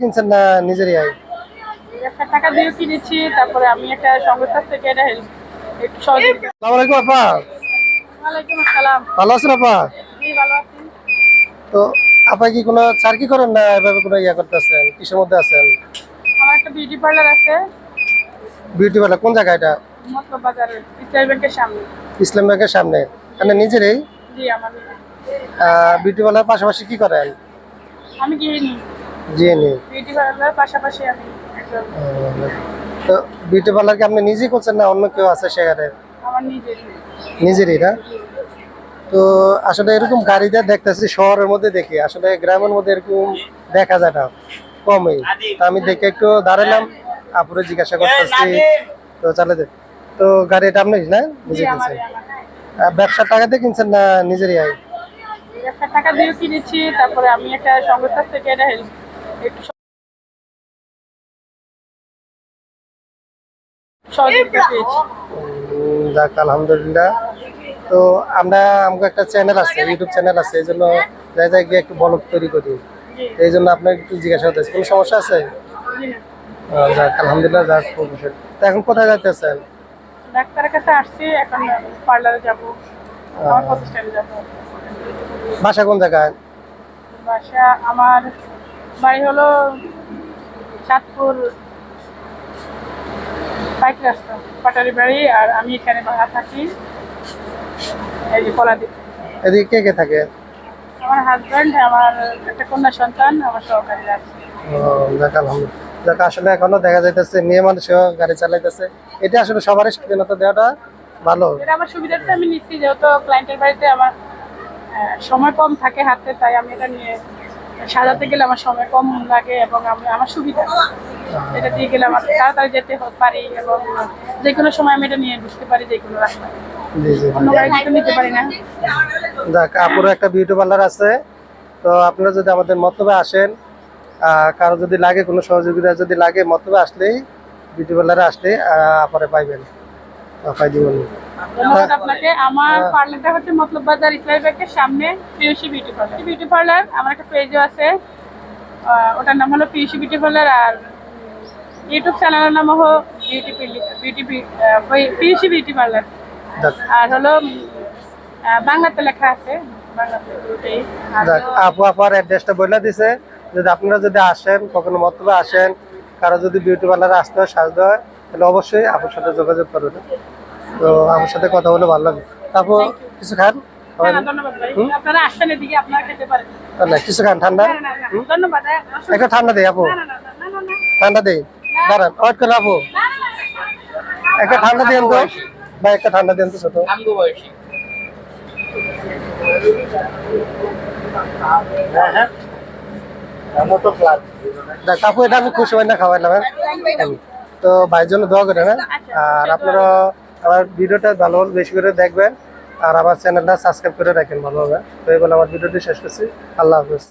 কিনছেন না নিজেরই আয়? টাকা দিয়ে কিনেছি তারপরে আমি একটা সংস্থা থেকে এটা হেল্প একটু আলাইকুম আপা। ওয়ালাইকুম আসসালাম। ভালো আছেন আপা? জি ভালো আছি। তো আপা কি কোনো চাকরি করেন না এভাবে কোনো ইয়া করতেছেন? কিসের মধ্যে আছেন? আমার একটা বিউটি পার্লার আছে। বিউটি পার্লার কোন জায়গা এটা? মতলব বাজার স্টেট ব্যাংকের সামনে। ইসলাম ব্যাংকের সামনে। মানে নিজেরই? জি আমার বিউটি পার্লার পাশাপাশি কি করেন? আমি গৃহিণী। জিএনই বিউটি পার্লার পাশাপাশি আমি একজন তো বিউটি পার্লার কি আপনি নিজেই করছেন না অন্য কেউ আছে সেখানে? আমার নিজেরই। না? তো আসলে এরকম গাড়িতে দেখতেছি শহরের মধ্যে দেখি। আসলে গ্রামের মধ্যে এরকম দেখা যায় না কমই। তা আমি দেখে একটু দাঁড়ালাম আপুরে জিজ্ঞাসা করতেছি। তো চালে দে। তো গাড়ি এটা আপনি না? নিজে কিনছেন ব্যবসার টাকা দিয়ে কিনছেন না নিজেরই আয়? একটা টাকা দিয়ে কিনেছি তারপরে আমি একটা সংস্থা থেকে এটা হেল্প যাক আলহামদুলিল্লাহ। তো আমরা আমাকে একটা চ্যানেল আছে ইউটিউব চ্যানেল আছে এই জন্য যাই যাই গিয়ে একটু ব্লগ তৈরি করি। এই জন্য আপনার একটু জিজ্ঞাসা করতে কোনো সমস্যা আছে? যাক আলহামদুলিল্লাহ যাক তো এখন কোথায় যাইতেছেন? ডাক্তারের কাছে আসছি এখন পার্লারে যাব। আমার প্রতিষ্ঠানে যাব। বাসা কোন জায়গায়? বাসা আমার বাড়ি হলো চাঁদপুর বাইক রাস্তা পাটারি বাড়ি আর আমি এখানে ভাড়া থাকি। এই যে কলাদ্বীপ এদিকে কে কে থাকে? আমার হাজব্যান্ড আমার একটা কন্যা সন্তান আমার সহকারী আছে। ও, যাক আলহামদুলিল্লাহ। যাক আসলে এখনও দেখা যাইতেছে মেয়ে মানুষও গাড়ি চালাইতেছে। এটা আসলে সবারই স্বাধীনতা দেওয়াটা ভালো। এটা আমার সুবিধার্থে আমি নিচ্ছি যেহেতু ক্লায়েন্টের বাড়িতে আমার সময় কম থাকে হাতে তাই আমি এটা নিয়ে সাজাতে গেলে আমার সময় কম লাগে এবং আমি আমার সুবিধা। এটা দিয়ে গেলে আমার তাড়াতাড়ি যেতে পারি এবং যে কোনো সময় আমি এটা নিয়ে ঢুকতে পারি যে কোনো রাস্তায়। অন্য গাড়ি নিতে পারি না। আপুরও একটা বিউটি পার্লার আছে। তো আপনারা যদি আমাদের মতলবে আসেন কারও যদি লাগে কোনো সহযোগিতা যদি লাগে মতলবে আসলেই বিউটি পার্লারে আসলে আপারে পাইবেন। আহ, দিব ধন্যবাদ আপনাকে। আমার পার্লারটা হচ্ছে মতলব বাজার ইসলামী ব্যাংকের সামনে পিউসি বিউটি পার্লার বিউটি পার্লার আমার একটা পেজও আছে। ওটার নাম হলো পিউসি বিউটি পার্লার আর ইউটিউব চ্যানেলের নাম হলো বিউটি বিউটি পিউসি বিউটি পার্লার আর হলো বাংলাতে লেখা আছে। আপু আপার অ্যাড্রেসটা বলে দিছে। যদি আপনারা যদি আসেন কখনো মতলবে আসেন কারও যদি বিউটি পার্লারে আসতে হয় সাজতে হয় তাহলে অবশ্যই আপনার সাথে যোগাযোগ করবেন। তো আমার সাথে কথা বলে ভালো লাগে তারপর কিছু খান? না, না, ধন্যবাদ ভাই। আপনারা আসছেন এদিকে আপনারা খেতে পারেন। না কিছু খান ঠান্ডা? না, না, না, ধন্যবাদ হ্যাঁ, অসুবিধা- একটা ঠান্ডা দেই আপু। ঠান্ডা দেই। দাঁড়ান ওয়েট করেন আপু। একটা ঠান্ডা দেন তো। ভাই একটা ঠান্ডা দেন তো ছোট। এটা আমি খুশি হয় না খাওয়াইলাম হ্যাঁ? তো ভাইয়ের জন্য দোয়া করেন হ্যাঁ? আর আপনারা আমার ভিডিওটা ভালো বেশি করে দেখবেন আর আমার চ্যানেলটা সাবস্ক্রাইব করে রাখেন ভালোভাবে। তো এগুলো আমার ভিডিওটি শেষ করছি। আল্লাহ হাফিজ।